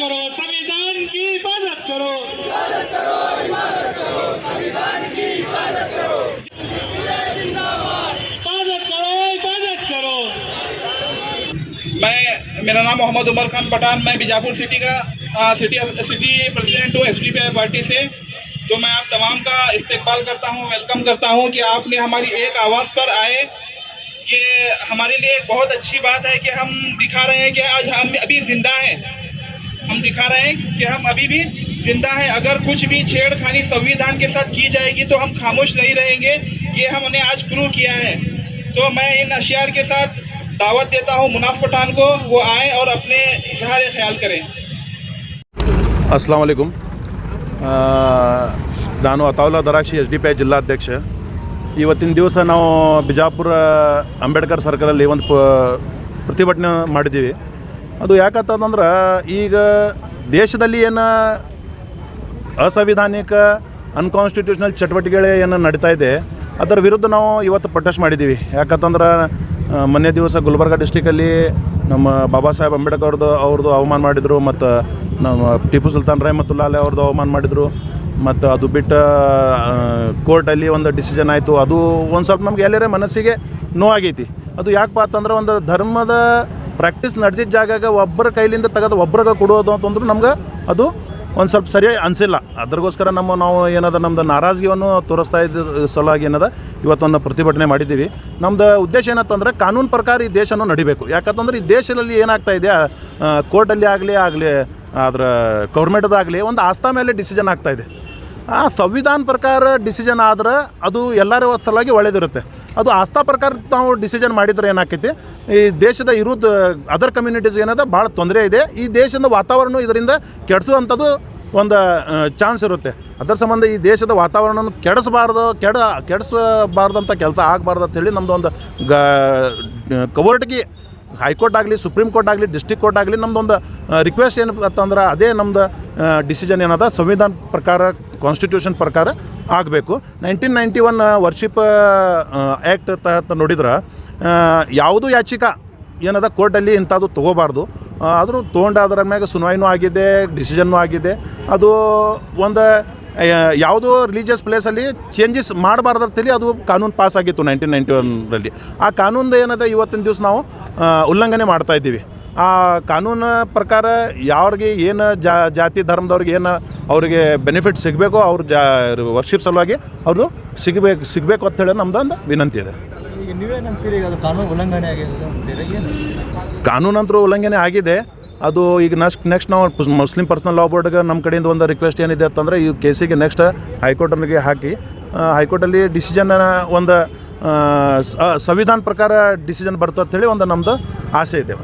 करो संविधान की हिफाजत करो। हिफाजत करो हिफाजत करो। मैं मेरा नाम मोहम्मद उमर खान पठान मैं बीजापुर सिटी का आ, सिटी सिटी प्रेसिडेंट हूँ एस पार्टी से। तो मैं आप तमाम का इस्तेकबाल करता हूँ वेलकम करता हूँ कि आपने हमारी एक आवाज़ पर आए। ये हमारे लिए बहुत अच्छी बात है कि हम दिखा रहे हैं कि आज हम अभी ज़िंदा हैं। हम दिखा रहे हैं कि हम अभी भी जिंदा हैं अगर कुछ भी छेड़खानी संविधान के साथ की जाएगी तो हम खामोश नहीं रहेंगे ये हमने आज प्रूव किया है तो मैं इन अशियार के साथ दावत देता हूँ मुनाफ पठान को वो आए और अपने इजहार ख्याल करें ಅಸ್ಲಾಂ ವಲೈಕುಮ್ ಆ, ನಾನು Ataulla Darakshi S D P I ಜಿಲ್ಲಾಧ್ಯಕ್ಷ ಇವತ್ತಿನ ದಿವಸ ನಾವು ಬಿಜಾಪುರ ಅಂಬೇಡ್ಕರ್ ಸರ್ಕಲಲ್ಲಿ ಒಂದು ಪ- ಪ್ರತಿಭಟನೆ ಮಾಡಿದ್ದೀವಿ ಅದು ಯಾಕಂತಂದ್ರೆ ಈಗ ದೇಶದಲ್ಲಿ ಏನು ಅಸಂವಿಧಾನಿಕ ಅನ್ಕಾನ್ಸ್ಟಿಟ್ಯೂಷನಲ್ ಚಟುವಟಿಕೆಗಳೇ ಏನು ನಡೀತಾ ಇದೆ, ಅದರ ವಿರುದ್ಧ ನಾವು ಇವತ್ತು ಪ್ರೊಟೆಸ್ಟ್ ಮಾಡಿದ್ದೀವಿ. ಯಾಕಂತಂದ್ರೆ ಮೊನ್ನೆ ದಿವಸ ಗುಲ್ಬರ್ಗ ಡಿಸ್ಟಿಕಲ್ಲಿ ನಮ್ಮ ಬಾಬಾ ಸಾಹೇಬ್ ಅಂಬೇಡ್ಕರ್ ಅವ್ರದ್ದು ಅವ್ರದ್ದು ಅವಮಾನ ಮಾಡಿದರು, ಮತ್ತು ನಮ್ಮ ಟಿಪ್ಪು ಸುಲ್ತಾನ್ ರಹಮತುಲ್ಲಾ ಲಾಲೆ ಅವ್ರದ್ದು ಅವಮಾನ ಮಾಡಿದರು, ಮತ್ತು ಅದು ಬಿಟ್ಟು ಕೋರ್ಟಲ್ಲಿ ಒಂದು ಡಿಸಿಷನ್ ಆಯಿತು. ಅದು ಒಂದು ಸ್ವಲ್ಪ ನಮ್ಗೆ ಎಲ್ಲರೇ ಮನಸ್ಸಿಗೆ ನೋವಾಗೈತಿ. ಅದು ಯಾಕಪ್ಪ ಅಂತಂದ್ರೆ ಒಂದು ಧರ್ಮದ ಪ್ರಾಕ್ಟೀಸ್ ನಡೆದಿದ್ದ ಜಾಗಾಗ ಒಬ್ಬರ ಕೈಲಿಂದ ತೆಗೆದು ಒಬ್ರಿಗೆ ಕೊಡೋದು ಅಂತಂದ್ರೆ ನಮ್ಗೆ ಅದು ಒಂದು ಸ್ವಲ್ಪ ಸರಿಯಾಗಿ ಅನಿಸಿಲ್ಲ. ಅದ್ರಗೋಸ್ಕರ ನಮ್ಮ ನಾವು ಏನದ ನಮ್ದು ನಾರಾಜಗಿಯನ್ನು ತೋರಿಸ್ತಾ ಇದ್ದ ಸಲುವಾಗಿ ಏನದ, ಇವತ್ತೊಂದು ಪ್ರತಿಭಟನೆ ಮಾಡಿದ್ದೀವಿ. ನಮ್ದು ಉದ್ದೇಶ ಏನಂತಂದ್ರೆ ಕಾನೂನು ಪ್ರಕಾರ ಈ ದೇಶನೂ ನಡಿಬೇಕು. ಯಾಕಂತಂದ್ರೆ ಈ ದೇಶದಲ್ಲಿ ಏನಾಗ್ತಾ ಇದೆ ಕೋರ್ಟಲ್ಲಿ ಆಗಲಿ ಆಗಲಿ ಅದರ ಗೌರ್ಮೆಂಟ್ದಾಗಲಿ ಒಂದು ಆಸ್ಥಾ ಮೇಲೆ ಡಿಸಿಷನ್ ಆಗ್ತಾ ಇದೆ. ಆ ಸಂವಿಧಾನ ಪ್ರಕಾರ ಡಿಸಿಷನ್ ಆದ್ರೆ ಅದು ಎಲ್ಲರ ಸಲುವಾಗಿ ಒಳ್ಳೇದಿರುತ್ತೆ. ಅದು ಆಸ್ಥಾ ಪ್ರಕಾರ ನಾವು ಡಿಸಿಷನ್ ಮಾಡಿದ್ರೆ ಏನಾಕೈತಿ ಈ ದೇಶದ ಇರೋದು ಅದರ್ ಕಮ್ಯುನಿಟೀಸ್ ಏನದ? ಭಾಳ ತೊಂದರೆ ಇದೆ. ಈ ದೇಶದ ವಾತಾವರಣ ಇದರಿಂದ ಕೆಡಿಸುವಂಥದ್ದು ಒಂದು ಚಾನ್ಸ್ ಇರುತ್ತೆ. ಅದರ ಸಂಬಂಧ ಈ ದೇಶದ ವಾತಾವರಣವನ್ನು ಕೆಡಿಸಬಾರ್ದು, ಕೆಡ ಕೆಡಿಸಬಾರ್ದಂಥ ಕೆಲಸ ಆಗಬಾರ್ದು ಅಂತೇಳಿ ನಮ್ಮದು ಒಂದು ಗ ಕವರ್ಟ್ಗೆ ಹೈಕೋರ್ಟ್ ಆಗಲಿ ಸುಪ್ರೀಂ ಕೋರ್ಟ್ ಆಗಲಿ ಡಿಸ್ಟಿಕ್ ಕೋರ್ಟ್ ಆಗಲಿ ನಮ್ಮದೊಂದು ರಿಕ್ವೆಸ್ಟ್ ಏನು ಅಂತಂದ್ರೆ ಅದೇ ನಮ್ದು ಡಿಸಿಷನ್ ಏನದ? ಸಂವಿಧಾನ ಪ್ರಕಾರ ಕಾನ್ಸ್ಟಿಟ್ಯೂಷನ್ ಪ್ರಕಾರ ಆಗಬೇಕು. Nineteen ninety one worship act Tahath ನೋಡಿದ್ರೆ ಯಾವುದು ಯಾಚಿಕಾ ಏನದ ಕೋರ್ಟಲ್ಲಿ ಇಂಥದ್ದು ತೊಗೋಬಾರ್ದು. ಆದರೂ ತೊಗೊಂಡು ಅದರ ಮ್ಯಾಗ ಸುನವಾಯಿನೂ ಆಗಿದೆ ಡಿಸಿಷನ್ನು ಆಗಿದೆ. ಅದು ಒಂದು ಯಾವುದೋ ರಿಲಿಜಿಯಸ್ ಪ್ಲೇಸಲ್ಲಿ ಚೇಂಜಸ್ ಮಾಡಬಾರ್ದು ಅಂತೇಳಿ ಅದು ಕಾನೂನು ಪಾಸ್ ಆಗಿತ್ತು ನೈನ್ಟೀನ್ ನೈಂಟಿ ಒನ್ರಲ್ಲಿ ಆ ಕಾನೂನ್ದು ಏನದ ಇವತ್ತಿನ ದಿವಸ ನಾವು ಉಲ್ಲಂಘನೆ ಮಾಡ್ತಾ ಇದ್ದೀವಿ. ಆ ಕಾನೂನು ಪ್ರಕಾರ ಯಾವ್ರಿಗೆ ಏನು ಜಾ ಜಾತಿ ಧರ್ಮದವ್ರಿಗೆ ಏನು ಅವರಿಗೆ ಬೆನಿಫಿಟ್ ಸಿಗಬೇಕು ಅವ್ರ ಜಾ ವರ್ಷಿಪ್ ಸಲುವಾಗಿ ಅವ್ರದ್ದು ಸಿಗಬೇಕು ಸಿಗಬೇಕು ಅಂತ ಹೇಳಿ ನಮ್ದೊಂದು ವಿನಂತಿ ಇದೆ. ಕಾನೂನಂತರೂ ಉಲ್ಲಂಘನೆ ಆಗಿದೆ ಅದು ಈಗ ನೆಕ್ಸ್ಟ್ ನೆಕ್ಸ್ಟ್ ನಾವು ಮುಸ್ಲಿಂ ಪರ್ಸನಲ್ ಲಾ ಬೋರ್ಡ್ಗೆ ನಮ್ಮ ಕಡೆಯಿಂದ ಒಂದು ರಿಕ್ವೆಸ್ಟ್ ಏನಿದೆ ಅಂತಂದರೆ ಈ ಕೇಸಿಗೆ ನೆಕ್ಸ್ಟ್ ಹೈಕೋರ್ಟ್ನಿಗೆ ಹಾಕಿ ಹೈಕೋರ್ಟಲ್ಲಿ ಡಿಸಿಷನ್ ಒಂದು ಸಂವಿಧಾನ ಪ್ರಕಾರ ಡಿಸಿಷನ್ ಬರ್ತದೆ ಅಂತೇಳಿ ಒಂದು ನಮ್ಮದು ಆಸೆ ಇದೆ.